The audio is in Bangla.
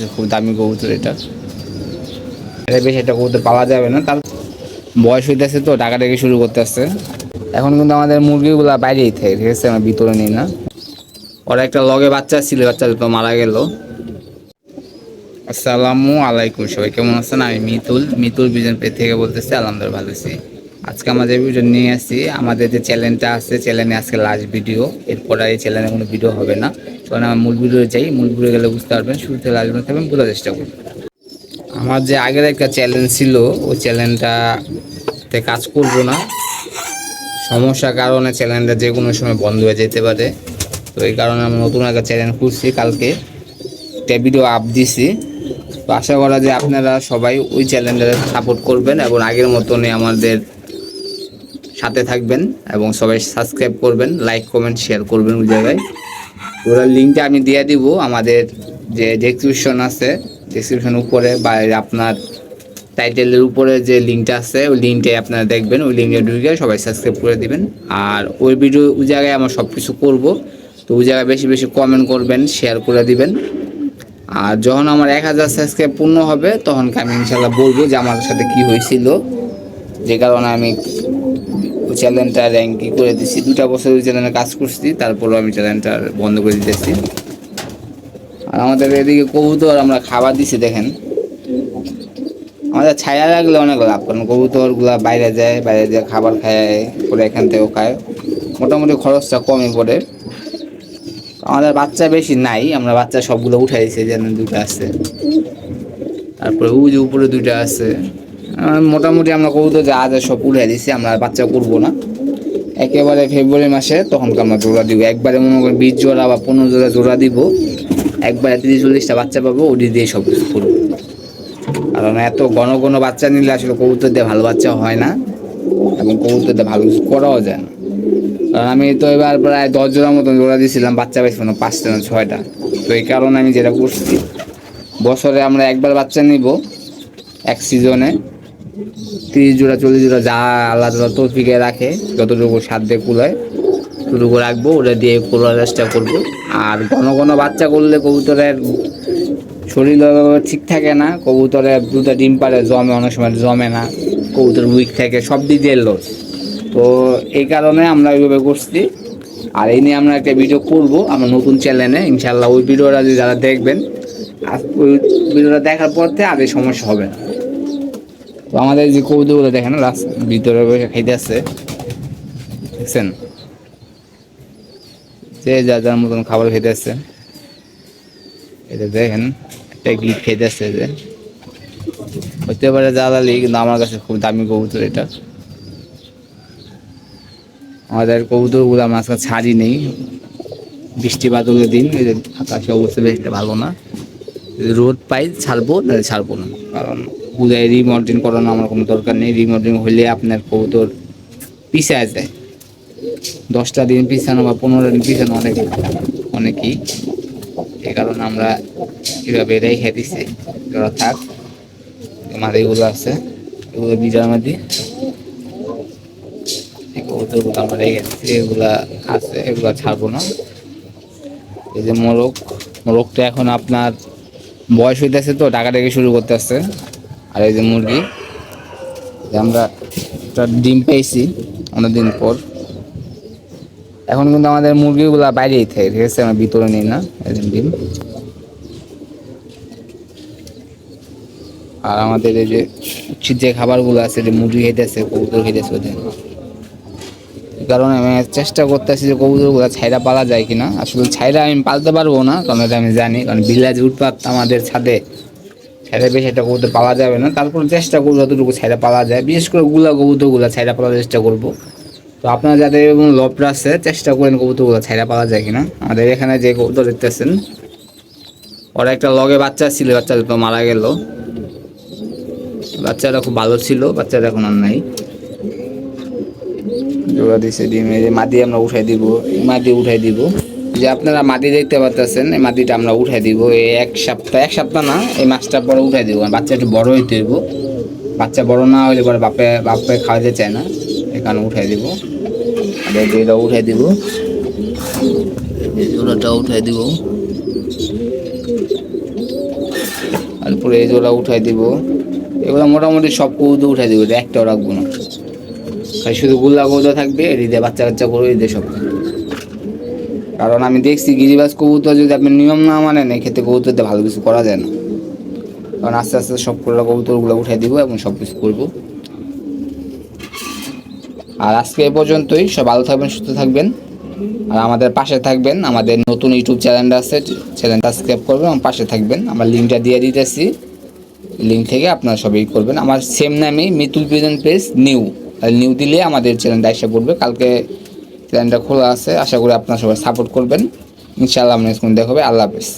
কাছে খুব দামি কবুতর এটা। এটা বেশি একটা কবুতর পাওয়া যাবে না তার বয়স হইতেছে তো, টাকা থেকে শুরু করতে আসছে এখন কিন্তু আমাদের মুরগিগুলা বাইরেই থাকে, ঠিক আছে? আমরা ভিতরে নিই না। ওরা একটা লগে বাচ্চা ছিল, বাচ্চা তো মারা গেল। আসসালামু আলাইকুম, সবাই কেমন আছেন? আমি মিতুল। মিতুল বিজন পে থেকে বলতেছি, আলহামদুলিল্লাহ ভালো আছি। আজকে আমাদের ভিডিও নিয়ে আসছি আমাদের যে চ্যানেলটা আছে চ্যানেলে আজকে লাস্ট ভিডিও এরপর এই চ্যানেলে কোনো ভিডিও হবে না। কারণ আমার মূল ভিডিও চাই মূল ভিডিও গেলে বুঝতে পারবেন, শুরু লাস্ট ভিডিও থাকবেন বোঝার চেষ্টা করবেন আমার যে আগের একটা চ্যালেঞ্জ ছিল, ওই চ্যানেলটাতে কাজ করব না। সমস্যার কারণে চ্যালেঞ্জটা যে কোনো সময় বন্ধ হয়ে যেতে পারে। তো এই কারণে আমি নতুন একটা চ্যালেঞ্জ খুলছি, কালকে একটা ভিডিও আপ দিছি। তো আশা করা যে আপনারা সবাই ওই চ্যানেলটা সাপোর্ট করবেন এবং আগের মতনই আমাদের সাথে থাকবেন এবং সবাই সাবস্ক্রাইব করবেন লাইক কমেন্ট শেয়ার করবেন ওই জায়গায়। ওরা লিঙ্কটা আমি দিয়ে দিব, আমাদের যে ডেসক্রিপশন আছে ডেসক্রিপশন উপরে বা আপনার টাইটেলের উপরে যে লিঙ্কটা আছে, ওই লিঙ্কটাই আপনারা দেখবেন, ওই লিঙ্কে ঢুকে সবাই সাবস্ক্রাইব করে দিবেন। আর ওই ভিডিও ওই জায়গায় আমরা সব কিছু করব, তো ওই জায়গায় বেশি বেশি কমেন্ট করবেন শেয়ার করে দিবেন। আর যখন আমার এক হাজার সাবস্ক্রাইব পূর্ণ হবে, তখন আমি ইনশাল্লাহ বলব যে আমার সাথে কি হয়েছিল? যে কারণে আমি ওই চ্যানেলটা র্যাঙ্কি করে দিচ্ছি দুটা বছর ওই চ্যানেলে কাজ করছি, তারপরও আমি চ্যানেলটা বন্ধ করে দিতেছি। আর আমাদের এদিকে কবুতর আমরা খাবার দিছি, দেখেন। আমাদের ছায়া লাগলে অনেক লাভ, কারণ কবুতরগুলা বাইরে যায় বাইরে যায় খাবার খায়, পরে এখান থেকেও খায়। মোটামুটি খরচটা কমই পড়ে। আমাদের বাচ্চা বেশি নাই, আমরা বাচ্চা সবগুলো উঠাই দিয়েছি যেন দুটো আছে। তারপরে যে উপরে দুইটা আছে। মোটামুটি আমরা কবুতর যা আছে সব উঠাই দিয়েছি আমরা বাচ্চা করব না। একেবারে ফেব্রুয়ারি মাসে তখন আমরা জোড়া দিব। একবারে মনে করেন বিশ জোড়া বা পনেরো জোড়া জোড়া দিব। একবারে তিরিশ, চল্লিশটা বাচ্চা পাবো ওটি দিয়ে সব কিছু করব। কারণ এত ঘন ঘন বাচ্চা নিলে আসলে কবুতর দিয়ে ভালো বাচ্চা হয় না। এবং কবুতর দিয়ে ভালো কিছু করাও যায় না। কারণ আমি তো এবার প্রায় দশ জোড়ার মতন জোড়া দিয়েছিলাম বাচ্চা পাইছি না পাঁচটা না ছয়টা। তো এই কারণে আমি যেটা করছি, বছরে আমরা একবার বাচ্চা নিব, এক সিজনে তিরিশ জোড়া, চল্লিশ জোড়া, যা আল্লাহ তালা তৌফিকে রাখে, যতটুকু সাধ্যে কুলায়, ততটুকু রাখব, ওটা দিয়ে করার চেষ্টা করব। আর ঘন ঘন বাচ্চা করলে কবুতরের শরীর ঠিক থাকে না, কবুতরের দুটো ডিম পারে জমে, অনেক সময় জমে না, কবুতর উইক থাকে, সব দিক দিয়ে লস তো এই কারণে আমরা ওইভাবে করছি। আর এই নিয়ে আমরা একটা ভিডিও করব, আমার নতুন চ্যানেলে ইনশাল্লাহ ওই ভিডিওটা যদি যারা দেখবেন, আর ওই ভিডিওটা দেখার পর থেকে আর এই সমস্যা হবে না। তো আমাদের যে কৌতুকগুলো দেখেন রাস্তা ভিতরে বসে খাইতে আসছে। দেখছেন? যে যা যার মতন খাবার খেতে আসছে। এটা দেখেন, একটা গিট খেতে আসছে যে। হতে পারে জ্বালালি কিন্তু আমার কাছে খুব দামি কবুতর এটা। আমাদের কবুতরগুলো আমার আজকে ছাড়ি নেই। বৃষ্টি বাদলের দিন, এই যে আকাশে অবস্থা বেশ ভালো না। রোদ পাই, ছাড়বো, না ছাড়বো না, কারণ পূজায় রিমডেলিং করানো আমার কোনো দরকার নেই। রিমডেলিং হলে আপনার কবুতর পিছায় যায়। দশটা দিন পিছানো বা পনেরো দিন পিছানো অনেক, অনেকই। এই কারণে আমরা এভাবে রেখে দিছি। ওরা থাক মাদিগুলো আছে। এগুলো বিজার মাদি কবুতরগুলো আমরা রেখে দিচ্ছি এগুলা আছে, এগুলা ছাড়বো না। এই যে মোরগ, মোরগটা এখন আপনার বয়স হইতেছে তো টাকা থেকে শুরু করতে আসছে আর এই যে মুরগি আমরা একটা ডিম পেয়েছি অনেকদিন পর। এখন কিন্তু আমাদের মুরগিগুলা বাইরেই থাকে, ঠিক আছে? আমরা ভিতরে নিই না যে ডিম। আর আমাদের এই যে যে খাবারগুলো আছে, যে মুরগি খেতেছে কবুতর খেতেছে ওদের। কারণে আমি চেষ্টা করতেছি যে কবুতরগুলো ছাইরা পালা যায় কিনা। আসলে ছাইরা আমি পালতে পারব না, কারণ আমি জানি, কারণ বিল্লাজ উৎপাত আমাদের ছাদে ছাইরা বেশি একটা কবুতর পালা যাবে না। তারপর চেষ্টা করব যতটুকু ছাইরা পালা যায়। বিশেষ করে গুলা কবুতরগুলো ছাইরা পালার চেষ্টা করব। তো আপনারা যাদের এরকম লবটা আছে চেষ্টা করেন কবুতরগুলো ছাইরা পালা যায় কিনা। আমাদের এখানে যে কবুতর দেখতেছেন, ওরা একটা লগে বাচ্চা ছিল, বাচ্চাটা তো মারা গেল। বাচ্চাটা খুব ভালো ছিল, বাচ্চাটা এখন আর নাই। জোড়া দিছে, ডিম এই যে মাটি আমরা উঠাই দিব মাটি উঠাই দিব। যে আপনারা মাটি দেখতে পাচ্ছেন এই মাটিটা আমরা উঠাই দিব। এই এক সপ্তাহ এক সপ্তাহ না, এই মাছটা পরে উঠাই দিব। বাচ্চা একটু বড় হইতে হইব। বাচ্চা বড় না হইলে পরে বাপে বাপে খাওয়াতে চায় না। এখানে উঠাই দিব। এটা উঠাই দিব জোড়াটা উঠাই দিব। তারপরে এই জোড়া উঠাই দিব। এগুলো মোটামুটি সব কৌতো উঠাই দিব, এটা একটাও রাখব না। খালি শুধু গুল্লা কৌতো থাকবে, এদিকে বাচ্চা কাচ্চা করে এদিকে সব। কারণ আমি দেখছি গিরিবাজ কবুতর যদি আপনি নিয়ম না মানেন, এক্ষেত্রে কবুতরতে ভালো কিছু করা যায় না। কারণ আস্তে আস্তে সব করে কবুতরগুলো উঠাই দিব এবং সব কিছু করব। আর আজকে এ পর্যন্তই। সব ভালো থাকবেন, সুস্থ থাকবেন। আর আমাদের পাশে থাকবেন। আমাদের নতুন ইউটিউব চ্যানেলটা আছে, চ্যানেলটা সাবস্ক্রাইব করবেন এবং পাশে থাকবেন। আমরা লিঙ্কটা দিয়ে দিতেছি। লিঙ্ক থেকে আপনারা সবই করবেন। আমার সেম নামেই Mitul prison page new new দিলে আমাদের চ্যানেলটা এসে পড়বে। কালকে চ্যানেলটা খোলা আছে। আশা করি আপনারা সবাই সাপোর্ট করবেন। ইনশাআল্লাহ আমরা স্কুল দেখাবে আল্লাহ হাফেজ।